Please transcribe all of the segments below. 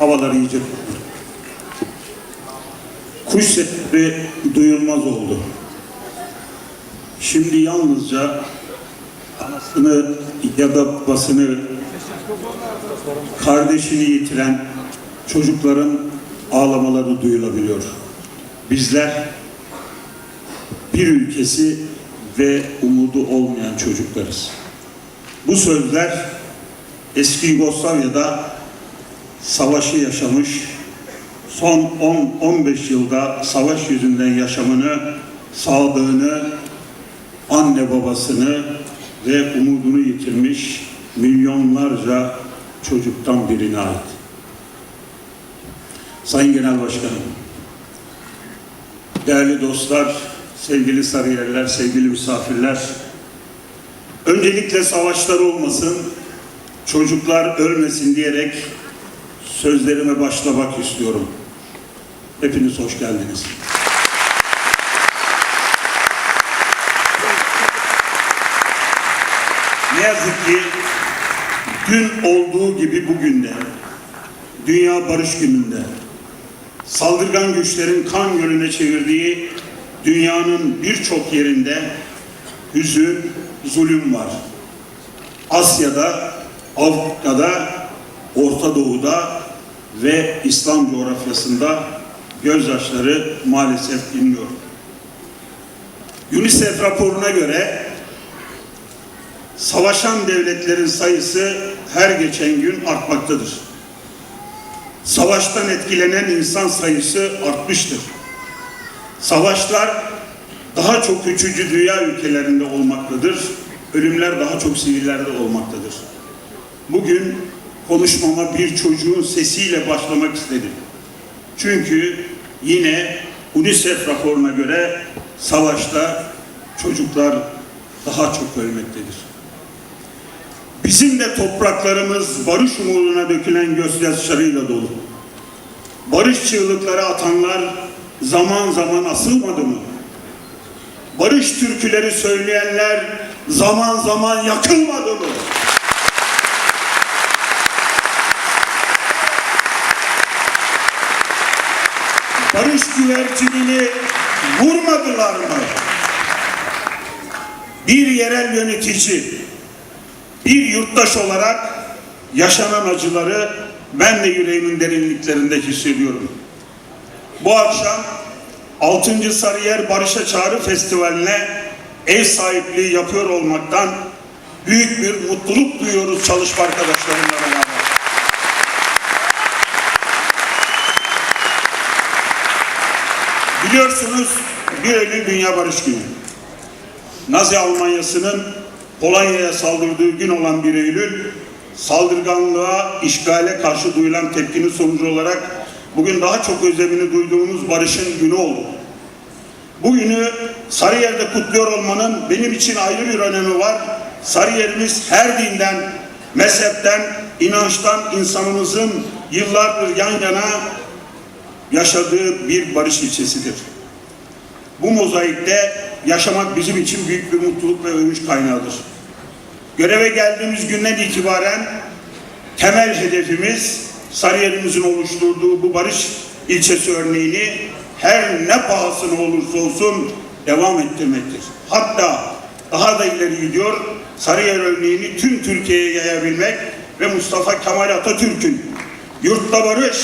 havaları iyice tuttu. Kuş sesleri duyulmaz oldu. Şimdi yalnızca anasını ya da babasını, kardeşini yitiren çocukların ağlamaları duyulabiliyor. Bizler bir ülkesi ve umudu olmayan çocuklarız. Bu sözler eski Yugoslavya'da savaşı yaşamış, son 10-15 yılda savaş yüzünden yaşamını, sağlığını, anne babasını ve umudunu yitirmiş milyonlarca çocuktan birine ait. Sayın Genel Başkanım, değerli dostlar, sevgili Sarıyerler, sevgili misafirler, öncelikle savaşlar olmasın, çocuklar ölmesin diyerek sözlerime başlamak istiyorum. Hepiniz hoş geldiniz. Ne yazık ki dün olduğu gibi bugün de Dünya Barış Günü'nde saldırgan güçlerin kan gölüne çevirdiği dünyanın birçok yerinde hüzün, zulüm var. Asya'da, Avrupa'da, Orta Doğu'da ve İslam coğrafyasında gözyaşları maalesef dinliyor. UNICEF raporuna göre savaşan devletlerin sayısı her geçen gün artmaktadır. Savaştan etkilenen insan sayısı artmıştır. Savaşlar daha çok üçüncü dünya ülkelerinde olmaktadır. Ölümler daha çok sivillerde olmaktadır. Bugün konuşmama bir çocuğun sesiyle başlamak istedim. Çünkü yine UNICEF raporuna göre savaşta çocuklar daha çok ölmektedir. Bizim de topraklarımız barış umuduna dökülen gözyaşlarıyla dolu. Barış çığlıkları atanlar zaman zaman asılmadı mı? Barış türküleri söyleyenler zaman zaman yakılmadı mı? Barış güvercinini vurmadılar mı? Bir yerel yönetici, bir yurttaş olarak yaşanan acıları ben de yüreğimin derinliklerinde hissediyorum. Bu akşam 6. Sarıyer Barış'a Çağrı Festivali'ne ev sahipliği yapıyor olmaktan büyük bir mutluluk duyuyoruz çalışma arkadaşlarımla beraber. Biliyorsunuz bir Eylül Dünya Barış Günü. Nazi Almanyası'nın Polonya'ya saldırdığı gün olan 1 Eylül saldırganlığa, işgale karşı duyulan tepkinin sonucu olarak bugün daha çok özlemini duyduğumuz barışın günü oldu. Bu günü Sarıyer'de kutluyor olmanın benim için ayrı bir önemi var. Sarıyer'imiz her dinden, mezhepten, inançtan insanımızın yıllardır yan yana yaşadığı bir barış ilçesidir. Bu mozaikte yaşamak bizim için büyük bir mutluluk ve övünç kaynağıdır. Göreve geldiğimiz günden itibaren temel hedefimiz Sarıyer'imizin oluşturduğu bu barış ilçesi örneğini her ne pahasına olursa olsun devam ettirmektir. Hatta daha da ileri gidiyor Sarıyer örneğini tüm Türkiye'ye yayabilmek ve Mustafa Kemal Atatürk'ün yurtta barış,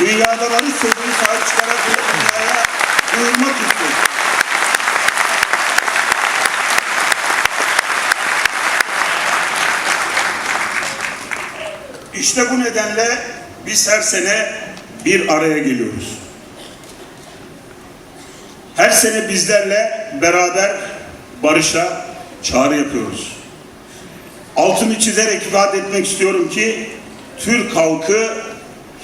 dünyada barış sözünü sahip çıkarak dünyaya duyurmak istiyor. İşte bu nedenle biz her sene bir araya geliyoruz. Her sene bizlerle beraber barışa çağrı yapıyoruz. Altını çizerek ifade etmek istiyorum ki Türk halkı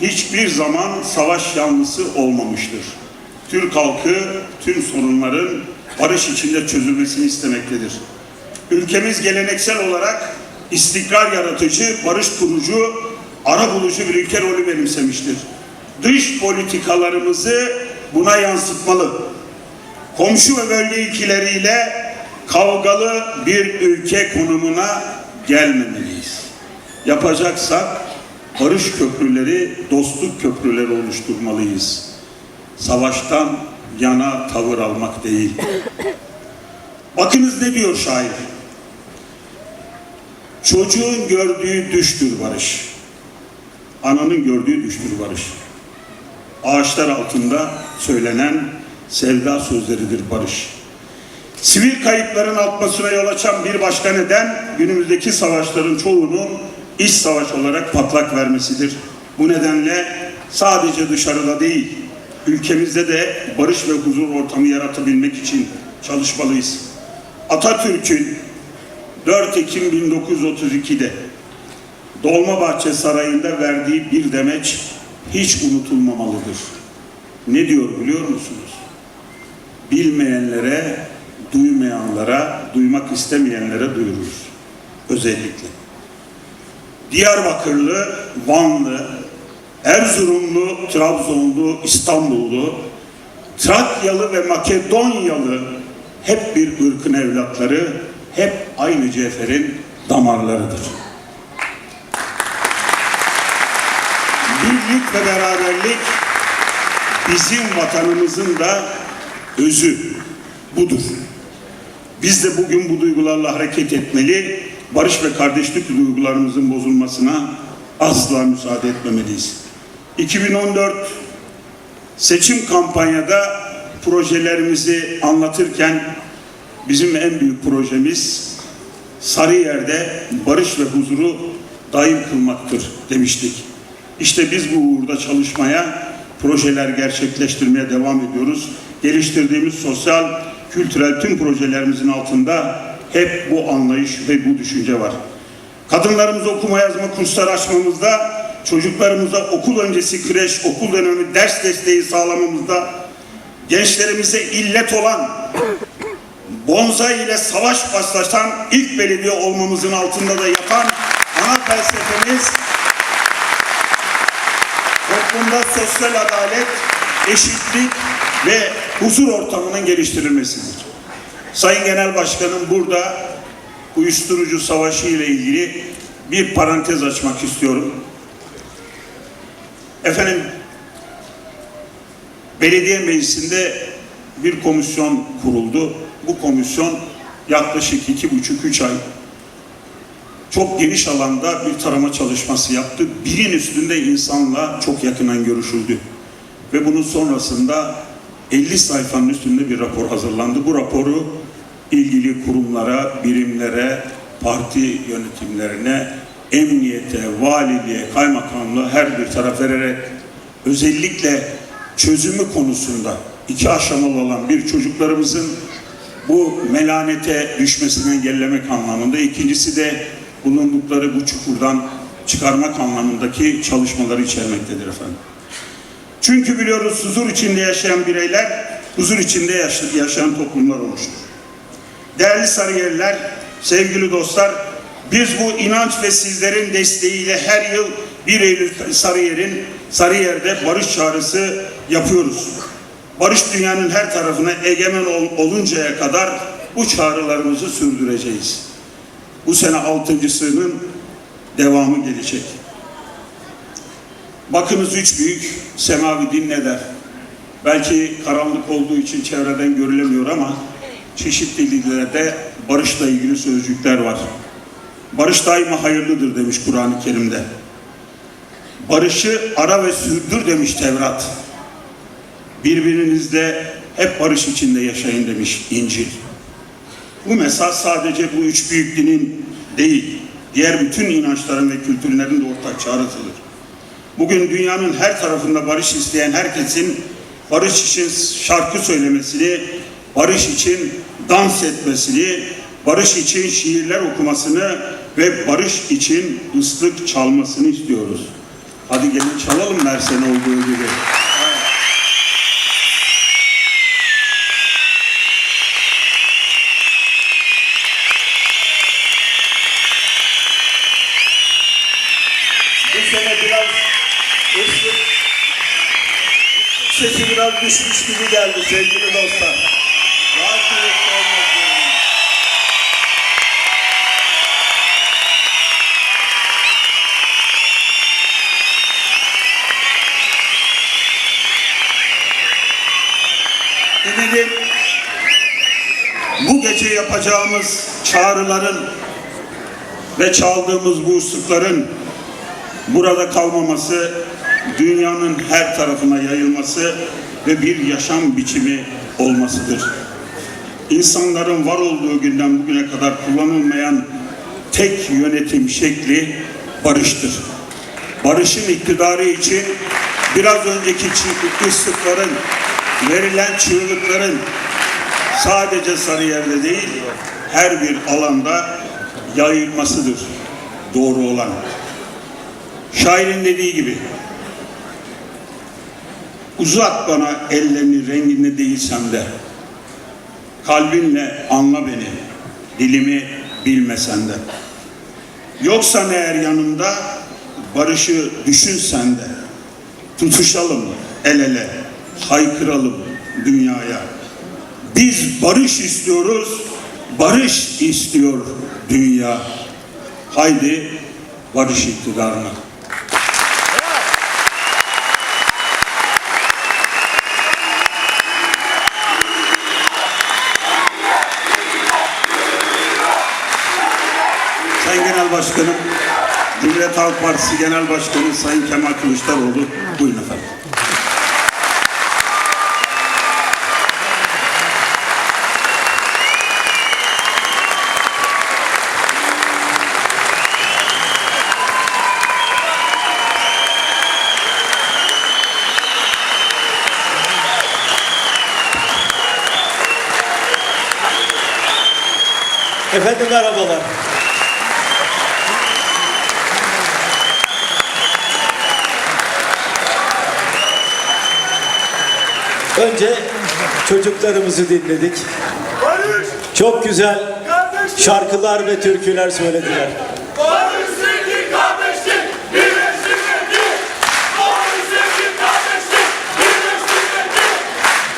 hiçbir zaman savaş yanlısı olmamıştır. Türk halkı tüm sorunların barış içinde çözülmesini istemektedir. Ülkemiz geleneksel olarak istikrar yaratıcı, barış kurucu, ara bulucu bir ülke rolü benimsemiştir. Dış politikalarımızı buna yansıtmalı. Komşu ve bölge ülkeleriyle kavgalı bir ülke konumuna gelmemeliyiz. Yapacaksak barış köprüleri, dostluk köprüleri oluşturmalıyız. Savaştan yana tavır almak değil. Bakınız ne diyor şair? Çocuğun gördüğü düştür barış. Ananın gördüğü düştür barış. Ağaçlar altında söylenen sevda sözleridir barış. Sivil kayıpların artmasına yol açan bir başka neden günümüzdeki savaşların çoğunun iç savaş olarak patlak vermesidir. Bu nedenle sadece dışarıda değil, ülkemizde de barış ve huzur ortamı yaratabilmek için çalışmalıyız. Atatürk'ün 4 Ekim 1932'de Dolmabahçe Sarayı'nda verdiği bir demeç hiç unutulmamalıdır. Ne diyor biliyor musunuz? Bilmeyenlere, duymayanlara, duymak istemeyenlere duyururuz. Özellikle. Diyarbakırlı, Vanlı, Erzurumlu, Trabzonlu, İstanbullu, Trakyalı ve Makedonyalı hep bir ırkın evlatları, hep aynı ceferin damarlarıdır. Birlik ve beraberlik bizim vatanımızın da özü budur. Biz de bugün bu duygularla hareket etmeli, barış ve kardeşlik duygularımızın bozulmasına asla müsaade etmemeliyiz. 2014 seçim kampanyada projelerimizi anlatırken bizim en büyük projemiz Sarıyer'de barış ve huzuru daim kılmaktır demiştik. İşte biz bu uğurda çalışmaya, projeler gerçekleştirmeye devam ediyoruz. Geliştirdiğimiz sosyal, kültürel tüm projelerimizin altında hep bu anlayış ve bu düşünce var. Kadınlarımıza okuma yazma kursları açmamızda, çocuklarımıza okul öncesi kreş, okul dönemi ders desteği sağlamamızda, gençlerimize illet olan Bonza ile savaş başlatan ilk belediye olmamızın altında da yatan ana felsefemiz toplumda sosyal adalet, eşitlik ve huzur ortamının geliştirilmesidir. Sayın Genel Başkanım burada uyuşturucu savaşı ile ilgili bir parantez açmak istiyorum. Efendim belediye meclisinde bir komisyon kuruldu. Bu komisyon yaklaşık iki buçuk üç ay çok geniş alanda bir tarama çalışması yaptı. Birin üstünde insanla çok yakından görüşüldü. Ve bunun sonrasında 50 sayfanın üstünde bir rapor hazırlandı. Bu raporu ilgili kurumlara, birimlere, parti yönetimlerine, emniyete, valiliğe, kaymakamlığa her bir taraf vererek özellikle çözümü konusunda iki aşamalı olan bir çocuklarımızın bu melanete düşmesini engellemek anlamında. ikincisi de bulundukları bu çukurdan çıkarmak anlamındaki çalışmaları içermektedir efendim. Çünkü biliyoruz huzur içinde yaşayan bireyler, huzur içinde yaşa- yaşayan toplumlar oluştur. Değerli Sarıyerliler, sevgili dostlar, biz bu inanç ve sizlerin desteğiyle her yıl 1 Eylül Sarıyer'in Sarıyer'de barış çağrısı yapıyoruz. Barış dünyanın her tarafına egemen ol- oluncaya kadar bu çağrılarımızı sürdüreceğiz. Bu sene altıncısının devamı gelecek. Bakınız üç büyük semavi din ne der? Belki karanlık olduğu için çevreden görülemiyor ama çeşitli dillerde barışla ilgili sözcükler var. Barış daima hayırlıdır demiş Kur'an-ı Kerim'de. Barışı ara ve sürdür demiş Tevrat. Birbirinizle hep barış içinde yaşayın demiş İncil. Bu mesaj sadece bu üç büyük dinin değil, diğer bütün inançların ve kültürlerin de ortak çağrısıdır. Bugün dünyanın her tarafında barış isteyen herkesin barış için şarkı söylemesini, barış için dans etmesini, barış için şiirler okumasını ve barış için ıslık çalmasını istiyoruz. Hadi gelin çalalım her sene olduğu gibi. Sesi biraz düşmüş gibi geldi sevgili dostlar. Yapacağımız çağrıların ve çaldığımız bu ıslıkların burada kalmaması, dünyanın her tarafına yayılması ve bir yaşam biçimi olmasıdır. İnsanların var olduğu günden bugüne kadar kullanılmayan tek yönetim şekli barıştır. Barışın iktidarı için biraz önceki çığlık ıslıkların, verilen çığlıkların sadece Sarıyer'de değil, her bir alanda yayılmasıdır doğru olan. Şairin dediği gibi, uzat bana ellerini renginde değilsem de, kalbinle anla beni, dilimi bilmesen de. Yoksa eğer yanımda barışı düşünsen de, tutuşalım el ele, haykıralım dünyaya. Biz barış istiyoruz, barış istiyor dünya. Haydi barış iktidarına. Sayın Genel Başkanım, Cumhuriyet Halk Partisi Genel Başkanı Sayın Kemal Kılıçdaroğlu, buyurun efendim. Efendim merhabalar. Önce çocuklarımızı dinledik. Çok güzel şarkılar ve türküler söylediler. barış sevgi kardeşlik, birleştirmektir. Barış sevgi kardeşlik, birleştirmektir.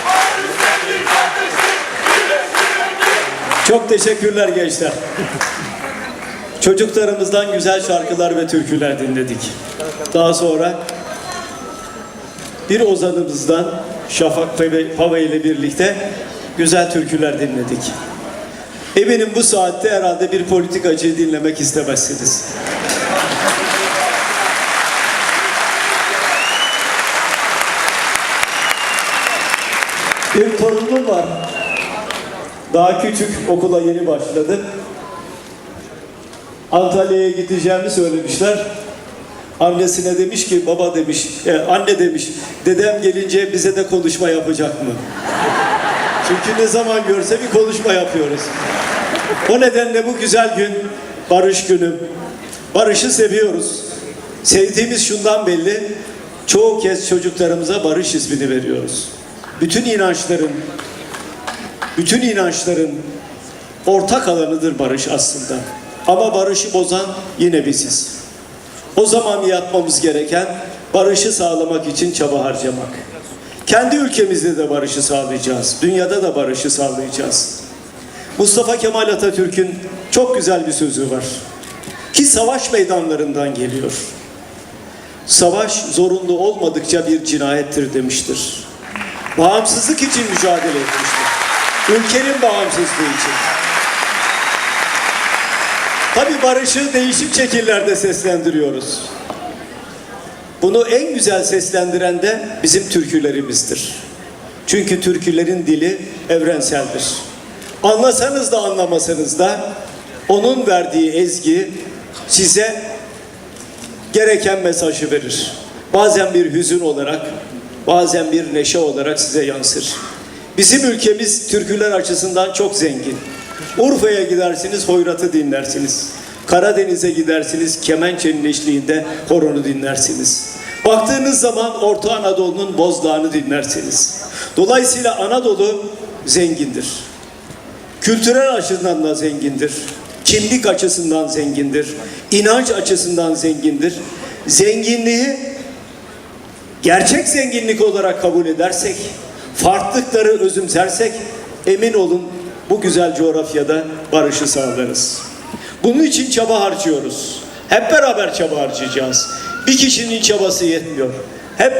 Barış sevgi kardeşlik, birleştirmektir. Çok teşekkürler gençler. Çocuklarımızdan güzel şarkılar ve türküler dinledik. Daha sonra bir ozanımızdan Şafak Pava ile birlikte güzel türküler dinledik. Eminim bu saatte herhalde bir politikacıyı dinlemek istemezsiniz. Bir torunum var. Daha küçük okula yeni başladı. Antalya'ya gideceğimi söylemişler. Annesine demiş ki baba demiş, e, anne demiş, dedem gelince bize de konuşma yapacak mı? Çünkü ne zaman görse bir konuşma yapıyoruz. O nedenle bu güzel gün barış günü. Barışı seviyoruz. Sevdiğimiz şundan belli. Çoğu kez çocuklarımıza barış ismini veriyoruz. Bütün inançların, bütün inançların ortak alanıdır barış aslında. Ama barışı bozan yine biziz. O zaman yapmamız gereken barışı sağlamak için çaba harcamak. Kendi ülkemizde de barışı sağlayacağız. Dünyada da barışı sağlayacağız. Mustafa Kemal Atatürk'ün çok güzel bir sözü var. Ki savaş meydanlarından geliyor. Savaş zorunlu olmadıkça bir cinayettir demiştir. Bağımsızlık için mücadele etmiştir. Ülkenin bağımsızlığı için. Tabi barışı değişik şekillerde seslendiriyoruz. Bunu en güzel seslendiren de bizim türkülerimizdir. Çünkü türkülerin dili evrenseldir. Anlasanız da anlamasanız da onun verdiği ezgi size gereken mesajı verir. Bazen bir hüzün olarak, bazen bir neşe olarak size yansır. Bizim ülkemiz türküler açısından çok zengin. Urfa'ya gidersiniz, hoyratı dinlersiniz. Karadeniz'e gidersiniz, kemençenin eşliğinde horonu dinlersiniz. Baktığınız zaman Orta Anadolu'nun bozdağını dinlersiniz. Dolayısıyla Anadolu zengindir. Kültürel açısından da zengindir. Kimlik açısından zengindir. inanç açısından zengindir. Zenginliği gerçek zenginlik olarak kabul edersek, farklılıkları özümsersek emin olun bu güzel coğrafyada barışı sağlarız. Bunun için çaba harcıyoruz. Hep beraber çaba harcayacağız. Bir kişinin çabası yetmiyor.